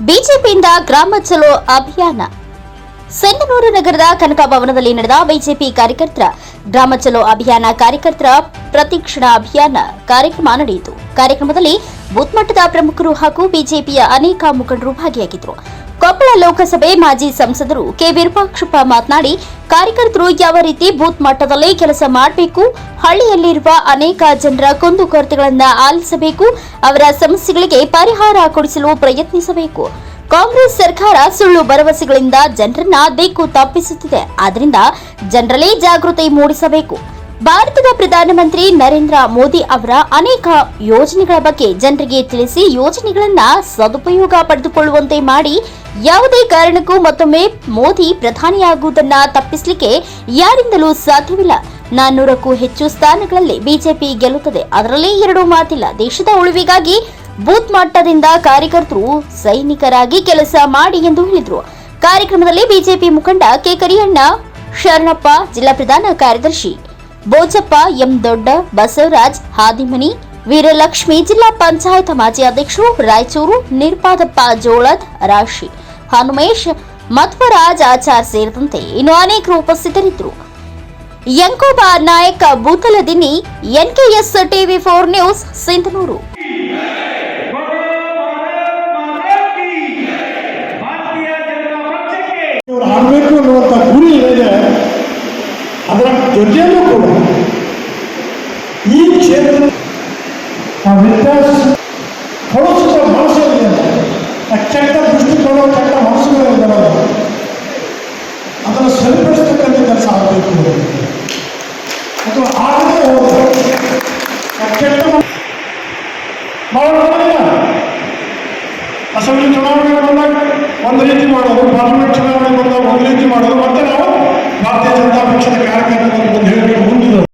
ಬಿಜೆಪಿಯಿಂದ ಗ್ರಾಮ ಚಲೋ ಅಭಿಯಾನ. ಸೆಂಗನೂರು ನಗರದ ಕನಕ ಭವನದಲ್ಲಿ ನಡೆದ ಬಿಜೆಪಿ ಕಾರ್ಯಕರ್ತರ ಗ್ರಾಮ ಚಲೋ ಅಭಿಯಾನ ಕಾರ್ಯಕರ್ತರ ಪ್ರತಿಕ್ಷಣ ಅಭಿಯಾನ ಕಾರ್ಯಕ್ರಮ ನಡೆಯಿತು. ಕಾರ್ಯಕ್ರಮದಲ್ಲಿ ಬೂತ್ ಪ್ರಮುಖರು ಹಾಗೂ ಬಿಜೆಪಿಯ ಅನೇಕ ಮುಖಂಡರು ಭಾಗಿಯಾಗಿದ್ದರು. ಕೊಪ್ಪಳ ಲೋಕಸಭೆ ಮಾಜಿ ಸಂಸದರು ಕೆ ವಿರೂಪಾಕ್ಷಪ್ಪ ಮಾತನಾಡಿ ಕಾರ್ಯಕರ್ತರು ಯಾವ ರೀತಿ ಬೂತ್ ಮಟ್ಟದಲ್ಲಿ ಕೆಲಸ ಮಾಡಬೇಕು, ಹಳ್ಳಿಯಲ್ಲಿರುವ ಅನೇಕ ಜನರ ಕುಂದುಕೊರತೆಗಳನ್ನು ಆಲಿಸಬೇಕು, ಅವರ ಸಮಸ್ಯೆಗಳಿಗೆ ಪರಿಹಾರ ಕೊಡಿಸಲು ಪ್ರಯತ್ನಿಸಬೇಕು. ಕಾಂಗ್ರೆಸ್ ಸರ್ಕಾರ ಸುಳ್ಳು ಭರವಸೆಗಳಿಂದ ಜನರನ್ನ ದಿಕ್ಕು ತಪ್ಪಿಸುತ್ತಿದೆ. ಆದ್ದರಿಂದ ಜನರಲ್ಲೇ ಜಾಗೃತಿ ಮೂಡಿಸಬೇಕು. ಭಾರತದ ಪ್ರಧಾನಮಂತ್ರಿ ನರೇಂದ್ರ ಮೋದಿ ಅವರ ಅನೇಕ ಯೋಜನೆಗಳ ಬಗ್ಗೆ ಜನರಿಗೆ ತಿಳಿಸಿ ಯೋಜನೆಗಳನ್ನ ಸದುಪಯೋಗ ಪಡೆದುಕೊಳ್ಳುವಂತೆ ಮಾಡಿ ಯಾವುದೇ ಕಾರಣಕ್ಕೂ ಮತ್ತೊಮ್ಮೆ ಮೋದಿ ಪ್ರಧಾನಿಯಾಗುವುದನ್ನ ತಪ್ಪಿಸಲಿಕ್ಕೆ ಯಾರಿಂದಲೂ ಸಾಧ್ಯವಿಲ್ಲ. ನಾನ್ನೂರಕ್ಕೂ ಹೆಚ್ಚು ಸ್ಥಾನಗಳಲ್ಲಿ ಬಿಜೆಪಿ ಗೆಲ್ಲುತ್ತದೆ. ಅದರಲ್ಲಿ ಎರಡು ಮಾತಿಲ್ಲ. ದೇಶದ ಉಳಿವಿಗಾಗಿ ಬೂತ್ ಮಟ್ಟದಿಂದ ಕಾರ್ಯಕರ್ತರು ಸೈನಿಕರಾಗಿ ಕೆಲಸ ಮಾಡಿ ಎಂದು ಹೇಳಿದರು. ಕಾರ್ಯಕ್ರಮದಲ್ಲಿ ಬಿಜೆಪಿ ಮುಖಂಡ ಕೆ ಕರಿಯಣ್ಣ ಶರಣಪ್ಪ, ಜಿಲ್ಲಾ ಪ್ರಧಾನ ಕಾರ್ಯದರ್ಶಿ ಬೋಜಪ್ಪ ಎಂ ದೊಡ್ಡ, ಬಸವರಾಜ್, ಹಾದಿಮನಿ, ವೀರಲಕ್ಷ್ಮಿ, ಜಿಲ್ಲಾ ಪಂಚಾಯತ್ ಮಾಜಿ ಅಧ್ಯಕ್ಷರು, ರಾಯಚೂರು, ನಿರ್ಪಾದಪ್ಪ, ಜೋಳದ್, ರಾಶಿ, ಹನುಮೇಶ್ ಮಧ್ವರಾಜ್ ಆಚಾರ್ ಸೇರಿದಂತೆ ಇನ್ನು ಅನೇಕರು ಉಪಸ್ಥಿತರಿದ್ದರು. Yankoba Nayak ಬೂತಲದಿನಿ NKS TV four news, Sindhanur. ಗುರಿ ಜೊತೆಯಲ್ಲೂ ಕೂಡ ಈ ಕ್ಷೇತ್ರ ಆ ವ್ಯತ್ಯಾಸ ಕಳುಹಿಸುವ ಮನಸ್ಸೇನಿದೆ ಆ ಕೆಟ್ಟ ದೃಷ್ಟಿಕೋನ ಕೆಟ್ಟ ಮನಸ್ಸುಗಳಿದ್ದಾರಲ್ಲ ಅದನ್ನು ಸರಿಪಡಿಸ್ತಕ್ಕಂಥ ಕೆಲಸ ಆಗಬೇಕು ಅದು ಆಗದೆ ಹೋದರೆ ಆ ಕೆಟ್ಟ ಮನ- ಬಹಳ ನೋಡಿಲ್ಲ ಅಸೆಂಬ್ಲಿ ಚುನಾವಣೆ ಬಂದಾಗ ಒಂದು ರೀತಿ ಮಾಡೋದು ಪಾರ್ಲಿಮೆಂಟ್ ಚುನಾವಣೆ